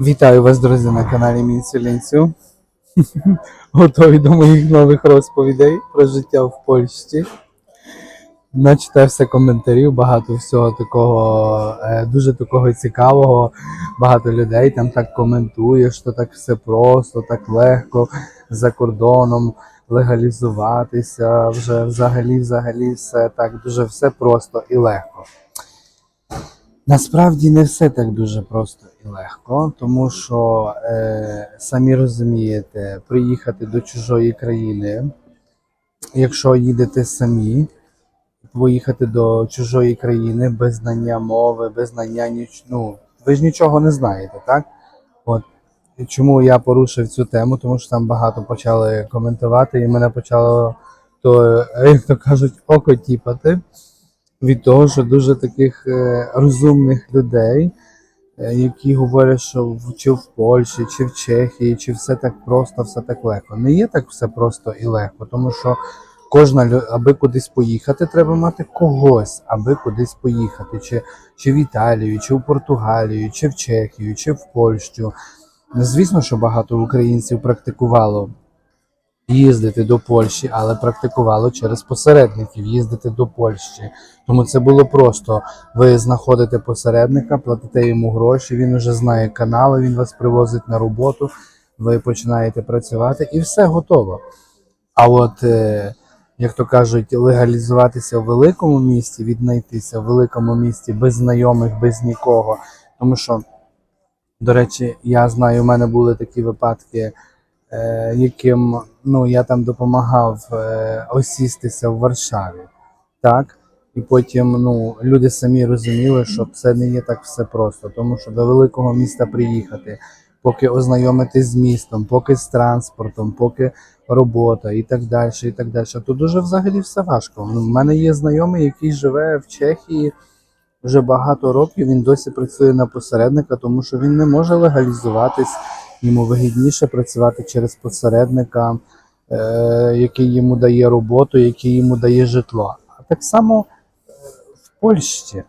Вітаю вас, друзі, на каналі Мінселінцю. Готові до моїх нових розповідей про життя в Польщі. Начитався коментарів, багато всього такого, е, дуже такого цікавого. Багато людей там так коментує, що так все просто, так легко за кордоном легалізуватися. Вже взагалі, взагалі, все так дуже все просто і легко. Насправді не все так дуже просто і легко, тому що е, самі розумієте, приїхати до чужої країни, якщо їдете самі, поїхати до чужої країни без знання мови, без знання ніч... ну, ви ж нічого не знаєте, так? От. Чому я порушив цю тему? Тому що там багато почали коментувати, і мене почало то, як то кажуть, око тіпати від того, що дуже таких е, розумних людей, е, які говорять, що чи в Польщі, чи в Чехії, чи все так просто, все так легко. Не є так все просто і легко, тому що кожна аби кудись поїхати, треба мати когось, аби кудись поїхати, чи, чи в Італію, чи в Португалію, чи в Чехію, чи в Польщу. Звісно, що багато українців практикувало їздити до Польщі, але практикувало через посередників їздити до Польщі. Тому це було просто. Ви знаходите посередника, платите йому гроші, він вже знає канали, він вас привозить на роботу, ви починаєте працювати і все готово. А от, е, як то кажуть, легалізуватися в великому місті, віднайтися в великому місті без знайомих, без нікого. Тому що, до речі, я знаю, у мене були такі випадки, яким ну, я там допомагав е, осістися в Варшаві. Так? І потім ну, люди самі розуміли, що це не є так все просто, тому що до великого міста приїхати, поки ознайомитись з містом, поки з транспортом, поки робота і так далі, і так далі. То дуже взагалі все важко. Ну, в мене є знайомий, який живе в Чехії вже багато років. Він досі працює на посередника, тому що він не може легалізуватись. Йому вигідніше працювати через посередника, е, який йому дає роботу, який йому дає житло. А так само е, в Польщі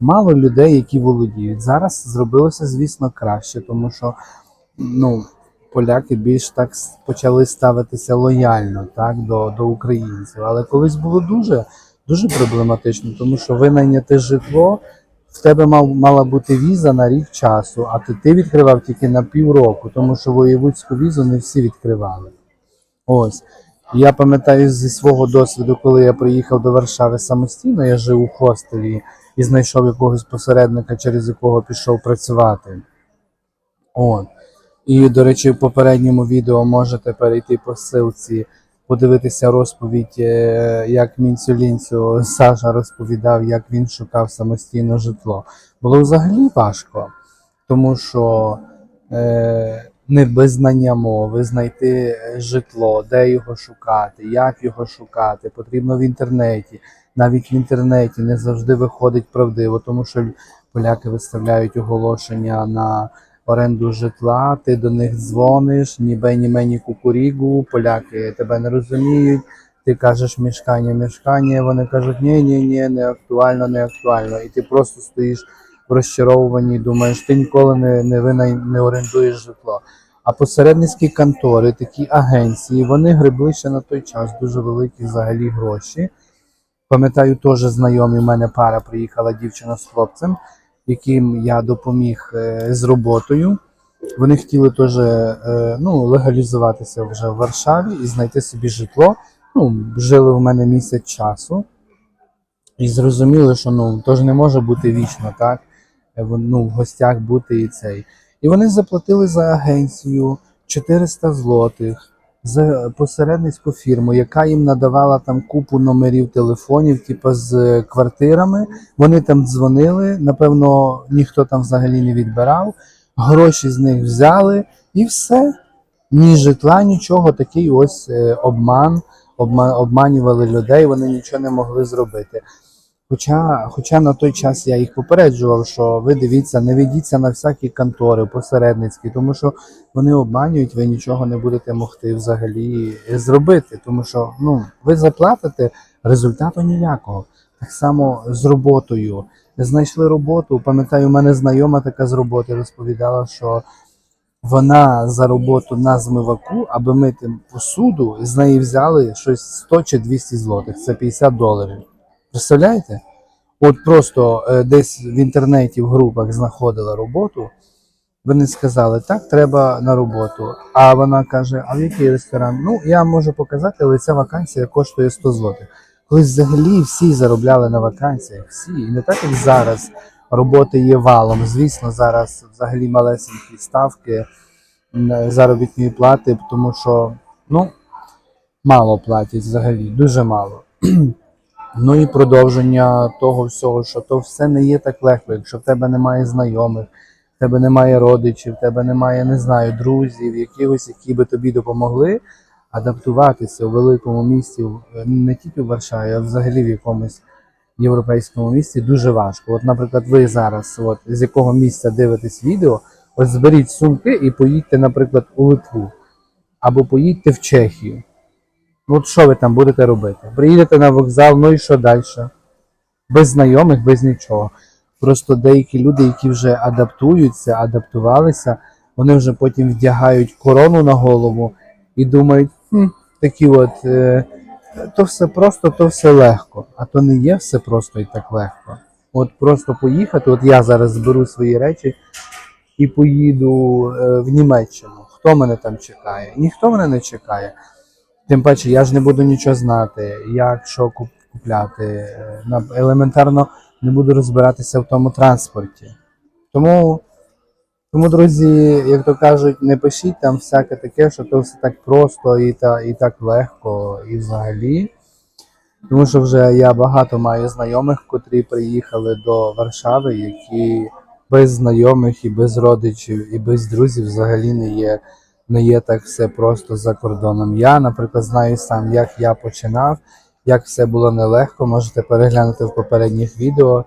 мало людей, які володіють. Зараз зробилося, звісно, краще, тому що ну, поляки більш так почали ставитися лояльно так, до, до українців. Але колись було дуже, дуже проблематично, тому що винайняти житло. В тебе мала бути віза на рік часу, а ти, ти відкривав тільки на півроку, тому що воєвудську візу не всі відкривали. Ось. Я пам'ятаю зі свого досвіду, коли я приїхав до Варшави самостійно, я жив у хостелі і знайшов якогось посередника, через якого пішов працювати. От. І, до речі, в попередньому відео можете перейти по ссылці, подивитися розповідь, е, як Мінцюлінцю Саша розповідав, як він шукав самостійно житло. Було взагалі важко, тому що е, не без знання мови знайти е, житло, де його шукати, як його шукати, потрібно в інтернеті. Навіть в інтернеті не завжди виходить правдиво, тому що поляки виставляють оголошення на оренду житла, ти до них дзвониш, ні бені мені кукурігу, поляки тебе не розуміють. Ти кажеш мішкання, мішкання, вони кажуть, ні, ні, ні, не актуально, не актуально. І ти просто стоїш в розчарованні, думаєш, ти ніколи не, не, винай, не орендуєш житло. А посередницькі контори, такі агенції, вони гребли ще на той час дуже великі взагалі гроші. Пам'ятаю, теж знайомі в мене пара приїхала дівчина з хлопцем, яким я допоміг е, з роботою. Вони хотіли теж е, ну, легалізуватися вже в Варшаві і знайти собі житло. Ну, жили в мене місяць часу. І зрозуміли, що ну, теж не може бути вічно, так? Е, Ну, в гостях бути і цей. І вони заплатили за агенцію 400 злотих за посередницьку фірму, яка їм надавала там купу номерів телефонів, типу з квартирами. Вони там дзвонили, напевно, ніхто там взагалі не відбирав. Гроші з них взяли і все. Ні житла, нічого, такий ось е, обман, обманювали людей, вони нічого не могли зробити. Хоча, хоча на той час я їх попереджував, що ви дивіться, не ведіться на всякі контори посередницькі, тому що вони обманюють, ви нічого не будете могти взагалі зробити. Тому що ну, ви заплатите результату ніякого. Так само з роботою. Знайшли роботу. Пам'ятаю, у мене знайома така з роботи розповідала, що вона за роботу на змиваку, аби мити посуду, з неї взяли щось 100 чи 200 злотих. Це 50 доларів. Представляєте? От просто е, десь в інтернеті в групах знаходила роботу. Вони сказали, так, треба на роботу. А вона каже: а в який ресторан? Ну, я можу показати, але ця вакансія коштує 100 злотих. Колись взагалі всі заробляли на вакансіях, всі. І не так, як зараз. Роботи є валом. Звісно, зараз взагалі малесенькі ставки заробітної плати, тому що ну, мало платять взагалі, дуже мало. Ну і продовження того всього, що то все не є так легко. Якщо в тебе немає знайомих, в тебе немає родичів, в тебе немає, не знаю, друзів, якихось, які би тобі допомогли адаптуватися у великому місті, не тільки в Варшаві, а взагалі в якомусь європейському місті дуже важко. От, наприклад, ви зараз, от з якого місця дивитесь відео, от зберіть сумки і поїдьте, наприклад, у Литву або поїдьте в Чехію. Ну, от що ви там будете робити? Приїдете на вокзал, ну і що далі? Без знайомих, без нічого. Просто деякі люди, які вже адаптуються, адаптувалися, вони вже потім вдягають корону на голову і думають, хм, такі от, е, то все просто, то все легко. А то не є все просто і так легко. От просто поїхати, от я зараз зберу свої речі і поїду е, в Німеччину. Хто мене там чекає? Ніхто мене не чекає. Тим паче, я ж не буду нічого знати, як що купляти. Е, Елементарно не буду розбиратися в тому транспорті. Тому, тому, друзі, як то кажуть, не пишіть там всяке таке, що то все так просто і, та, і так легко, і взагалі. Тому що вже я багато маю знайомих, котрі приїхали до Варшави, які без знайомих і без родичів, і без друзів взагалі не є, не є так все просто за кордоном. Я, наприклад, знаю сам, як я починав, як все було нелегко. Можете переглянути в попередніх відео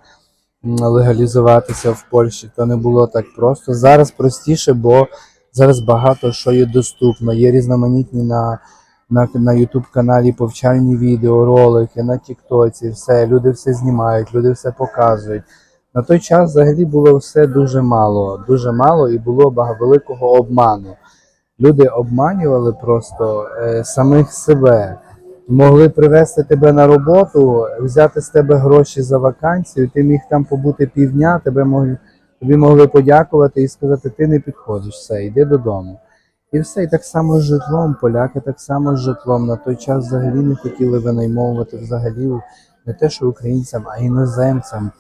легалізуватися в Польщі. То не було так просто. Зараз простіше, бо зараз багато що є доступно. Є різноманітні на на, на YouTube каналі повчальні відео, ролики, на Тіктоці, все, люди все знімають, люди все показують. На той час взагалі було все дуже мало, дуже мало і було великого обману. Люди обманювали просто е, самих себе. Могли привезти тебе на роботу, взяти з тебе гроші за вакансію, ти міг там побути півдня, тебе могли, тобі могли подякувати і сказати, ти не підходиш, все, йди додому. І все, і так само з житлом. Поляки так само з житлом. На той час взагалі не хотіли винаймовувати взагалі не те, що українцям, а іноземцям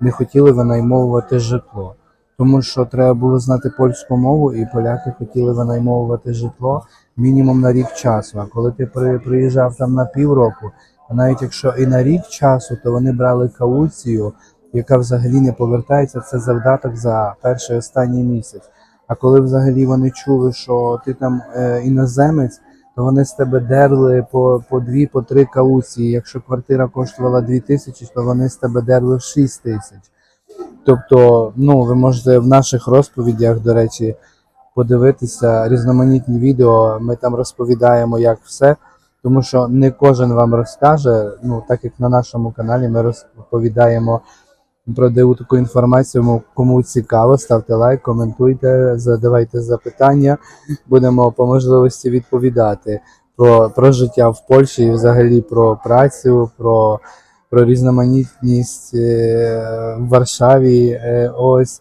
не хотіли винаймовувати житло. Тому що треба було знати польську мову, і поляки хотіли винаймовувати житло мінімум на рік часу. А коли ти при, приїжджав там на півроку, а навіть якщо і на рік часу, то вони брали кауцію, яка взагалі не повертається. Це завдаток за перший останній місяць. А коли взагалі вони чули, що ти там е, іноземець, то вони з тебе дерли по, по дві, по три кауції. Якщо квартира коштувала дві тисячі, то вони з тебе дерли шість тисяч. Тобто, ну, ви можете в наших розповідях, до речі, подивитися різноманітні відео. Ми там розповідаємо, як все. Тому що не кожен вам розкаже. Ну, так як на нашому каналі ми розповідаємо про деяку таку інформацію. Кому цікаво, ставте лайк, коментуйте, задавайте запитання. Будемо по можливості відповідати про, про життя в Польщі і взагалі про працю, про, про різноманітність е, в Варшаві. е, Ось.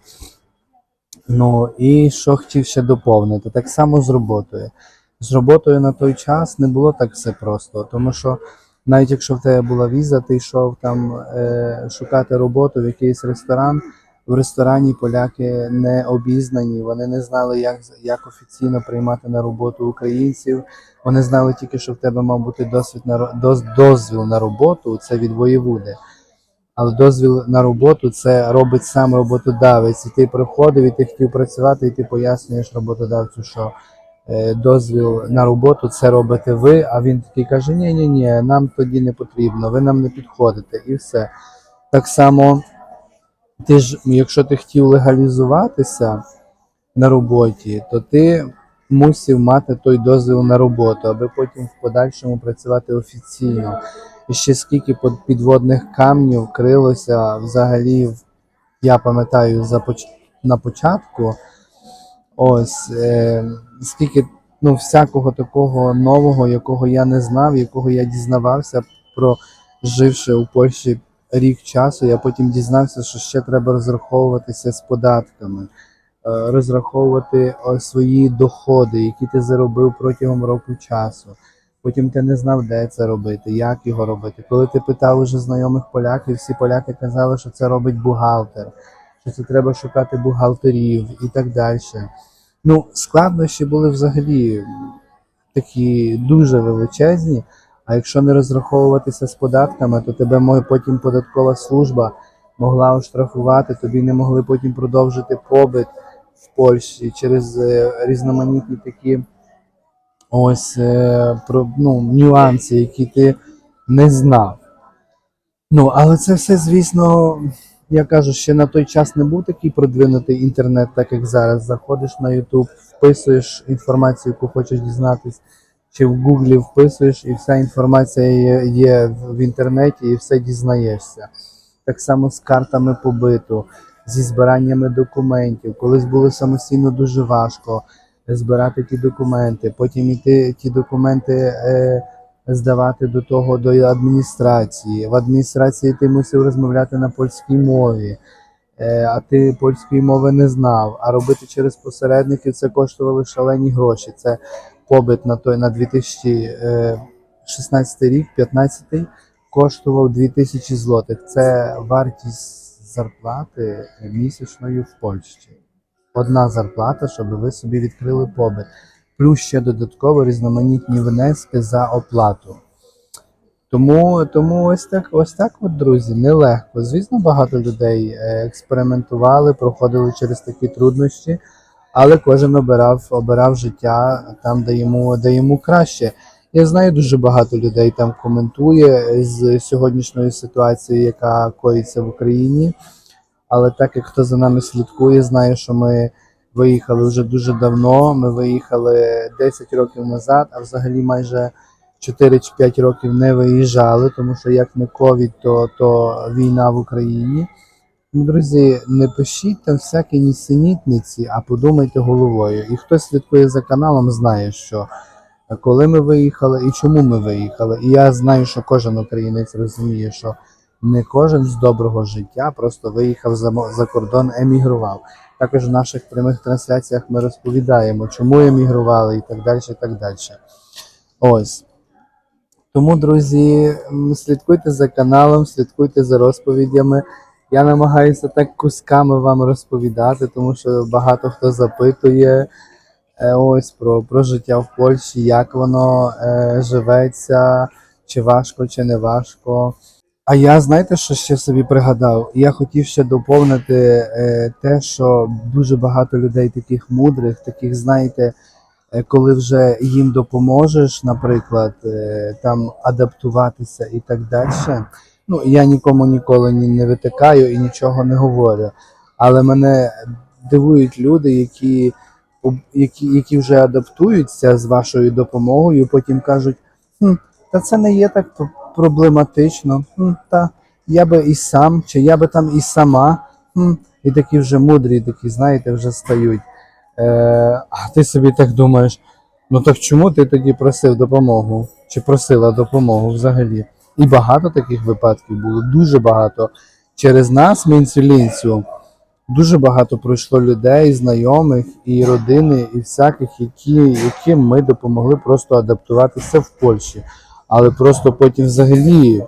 Ну і що хотів ще доповнити, так само з роботою. З роботою на той час не було так все просто, тому що навіть якщо в тебе була віза, ти йшов там е, шукати роботу в якийсь ресторан. В ресторані поляки не обізнані, вони не знали, як, як офіційно приймати на роботу українців. Вони знали тільки, що в тебе мав бути досвід на доз, дозвіл на роботу, це від воєвуди. Але дозвіл на роботу це робить сам роботодавець. І ти приходив, і ти хотів працювати, і ти пояснюєш роботодавцю, що е, дозвіл на роботу це робите ви. А він такий каже: ні, ні, ні, нам тоді не потрібно, ви нам не підходите, і все. Так само, ти ж, якщо ти хотів легалізуватися на роботі, то ти мусив мати той дозвіл на роботу, аби потім в подальшому працювати офіційно. і ще скільки підводних камнів крилося взагалі, я пам'ятаю, за поч- на початку. Ось е, скільки ну, всякого такого нового, якого я не знав, якого я дізнавався про живши у Польщі рік часу, я потім дізнався, що ще треба розраховуватися з податками, е, розраховувати свої доходи, які ти заробив протягом року часу. Потім ти не знав, де це робити, як його робити. Коли ти питав уже знайомих поляків, всі поляки казали, що це робить бухгалтер, що це треба шукати бухгалтерів і так далі. Ну, складнощі були взагалі такі дуже величезні. А якщо не розраховуватися з податками, то тебе може потім податкова служба могла оштрафувати, тобі не могли потім продовжити побит в Польщі через е, різноманітні такі ось е, ну, нюанси, які ти не знав. Ну, але це все, звісно, я кажу, ще на той час не був такий продвинутий інтернет, так як зараз. Заходиш на YouTube, вписуєш інформацію, яку хочеш дізнатись, чи в Гуглі вписуєш, і вся інформація є, в інтернеті, і все дізнаєшся. Так само з картами побиту, зі збираннями документів. Колись було самостійно дуже важко збирати ті документи, потім іти ті документи. Е, здавати до того до адміністрації. В адміністрації ти мусив розмовляти на польській мові, е, а ти польської мови не знав. А робити через посередників це коштувало шалені гроші. Це побит на той на 2016 рік, 15 коштував 2000 злотих. Це вартість зарплати місячної в Польщі. Одна зарплата, щоб ви собі відкрили побит плюс ще додатково різноманітні внески за оплату. Тому, тому ось так, ось так, от, друзі, нелегко. Звісно, багато людей е, експериментували, проходили через такі труднощі, але кожен обирав, обирав життя там, де йому, де йому краще. Я знаю, дуже багато людей там коментує з сьогоднішньою ситуацією, яка коїться в Україні. Але так як хто за нами слідкує, знає, що ми виїхали вже дуже давно. Ми виїхали 10 років назад, а взагалі майже 4 чи 5 років не виїжджали, тому що як не ковід, то, то війна в Україні. Ну, друзі, не пишіть там всякі нісенітниці, а подумайте головою. І хто слідкує за каналом, знає, що коли ми виїхали і чому ми виїхали. І я знаю, що кожен українець розуміє, що не кожен з доброго життя просто виїхав за, за кордон, емігрував. Також в наших прямих трансляціях ми розповідаємо, чому емігрували і так далі. і так далі. Ось. Тому, друзі, слідкуйте за каналом, слідкуйте за розповідями. Я намагаюся так кусками вам розповідати, тому що багато хто запитує е, ось про, про життя в Польщі, як воно е, живеться, чи важко, чи не важко. А я знаєте, що ще собі пригадав? Я хотів ще доповнити е, те, що дуже багато людей таких мудрих, таких, знаєте, е, коли вже їм допоможеш, наприклад, е, там адаптуватися і так далі. Ну, я нікому ніколи ні- не витикаю і нічого не говорю. Але мене дивують люди, які, які, які вже адаптуються з вашою допомогою, потім кажуть, хм, та це не є так проблематично. Хм, та я би і сам, чи я би там і сама. Хм, і такі вже мудрі, такі, знаєте, вже стають. Е, а ти собі так думаєш, ну так чому ти тоді просив допомогу? Чи просила допомогу взагалі? І багато таких випадків було, дуже багато. Через нас, мінцю-лінцю, дуже багато пройшло людей, знайомих і родини, і всяких, які, яким ми допомогли просто адаптуватися в Польщі. Але просто потім взагалі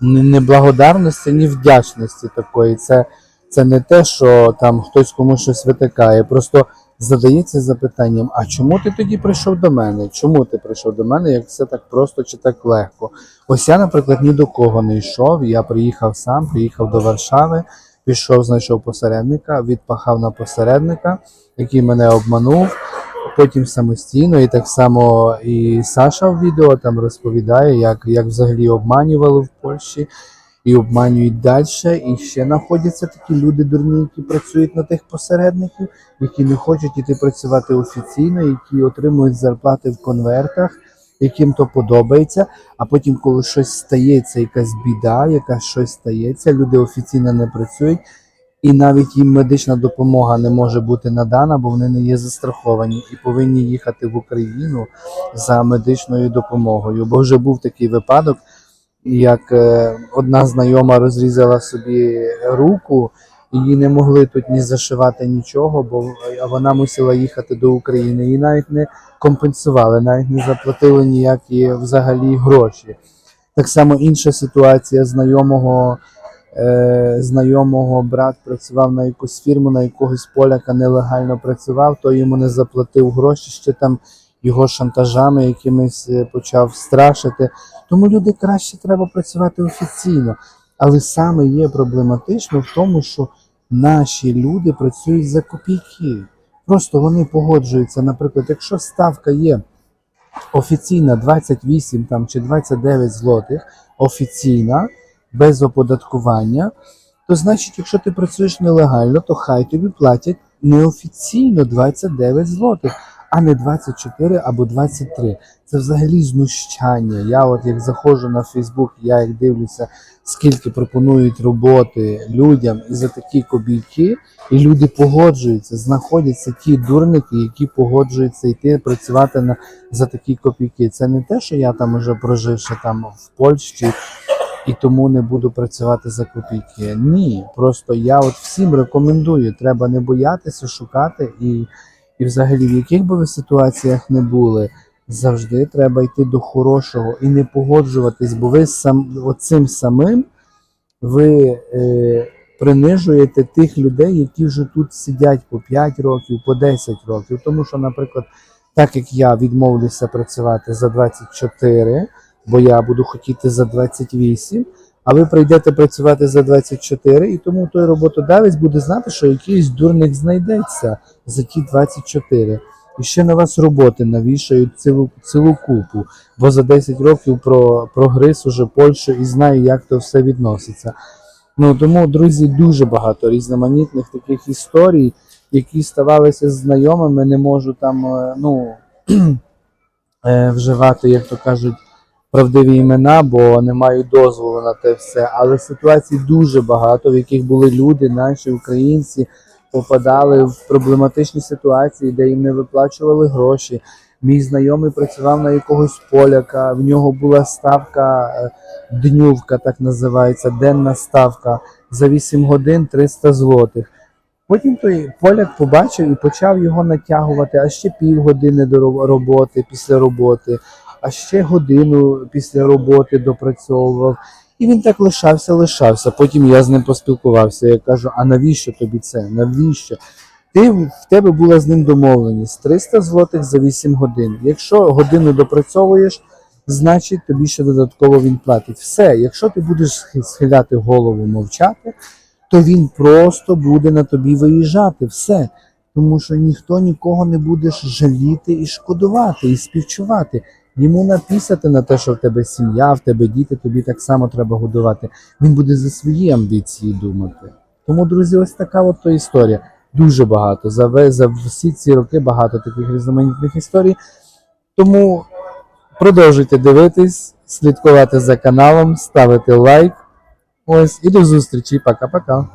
ні благодарності, ні вдячності такої. Це, це не те, що там хтось комусь щось витикає. Просто задається запитанням: а чому ти тоді прийшов до мене? Чому ти прийшов до мене, як все так просто чи так легко? Ось я, наприклад, ні до кого не йшов. Я приїхав сам, приїхав до Варшави, пішов, знайшов посередника, відпахав на посередника, який мене обманув. Потім самостійно, і так само і Саша в відео там розповідає, як, як взагалі обманювали в Польщі і обманюють далі. І ще знаходяться такі люди дурні, які працюють на тих посередників, які не хочуть іти працювати офіційно, які отримують зарплати в конвертах, яким то подобається. А потім, коли щось стається, якась біда, якась щось стається, люди офіційно не працюють, і навіть їм медична допомога не може бути надана, бо вони не є застраховані і повинні їхати в Україну за медичною допомогою. Бо вже був такий випадок, як е, одна знайома розрізала собі руку, їй не могли тут ні зашивати нічого, бо вона мусила їхати до України. Її навіть не компенсували, навіть не заплатили ніякі взагалі гроші. Так само інша ситуація знайомого. Е, знайомого брат працював на якусь фірму, на якогось поляка нелегально працював, той йому не заплатив гроші, ще там його шантажами якимись е, почав страшити. Тому люди краще треба працювати офіційно. Але саме є проблематично в тому, що наші люди працюють за копійки. Просто вони погоджуються. Наприклад, якщо ставка є офіційна 28 там, чи 29 злотих, офіційна, без оподаткування, то значить, якщо ти працюєш нелегально, то хай тобі платять неофіційно 29 злотих, а не 24 або 23. Це взагалі знущання. Я от як заходжу на Фейсбук, я як дивлюся, скільки пропонують роботи людям і за такі копійки, і люди погоджуються, знаходяться ті дурники, які погоджуються йти працювати на за такі копійки. Це не те, що я там уже проживши там в Польщі і тому не буду працювати за копійки. Ні, просто я от всім рекомендую, треба не боятися шукати і, і взагалі в яких би ви ситуаціях не були. Завжди треба йти до хорошого і не погоджуватись, бо ви сам оцим самим ви е, принижуєте тих людей, які вже тут сидять по 5 років, по 10 років. Тому що, наприклад, так як я відмовлюся працювати за 24, бо я буду хотіти за 28, а ви прийдете працювати за 24, і тому той роботодавець буде знати, що якийсь дурник знайдеться за ті 24. І ще на вас роботи навішають цілу, цілу купу, бо за 10 років про, прогриз уже Польщу і знаю, як то все відноситься. Ну тому, друзі, дуже багато різноманітних таких історій, які ставалися знайомими, не можу там е, ну, е, вживати, як то кажуть, правдиві імена, бо не маю дозволу на те все. Але ситуацій дуже багато, в яких були люди, наші українці, попадали в проблематичні ситуації, де їм не виплачували гроші. Мій знайомий працював на якогось поляка, в нього була ставка е, днювка, так називається, денна ставка за 8 годин 300 злотих. Потім той поляк побачив і почав його натягувати, а ще півгодини до ро- роботи після роботи, а ще годину після роботи допрацьовував. І він так лишався, лишався. Потім я з ним поспілкувався. Я кажу: а навіщо тобі це? Навіщо? Ти в тебе була з ним домовленість 300 злотих за 8 годин. Якщо годину допрацьовуєш, значить тобі ще додатково він платить. Все, якщо ти будеш схиляти голову, мовчати, то він просто буде на тобі виїжджати. Все. Тому що ніхто нікого не буде жаліти і шкодувати, і співчувати. Йому написати на те, що в тебе сім'я, в тебе діти, тобі так само треба годувати. Він буде за свої амбіції думати. Тому, друзі, ось така от то історія. Дуже багато. За, за всі ці роки багато таких різноманітних історій. Тому продовжуйте дивитись, слідкувати за каналом, ставити лайк. Ось і до зустрічі. Пока-пока.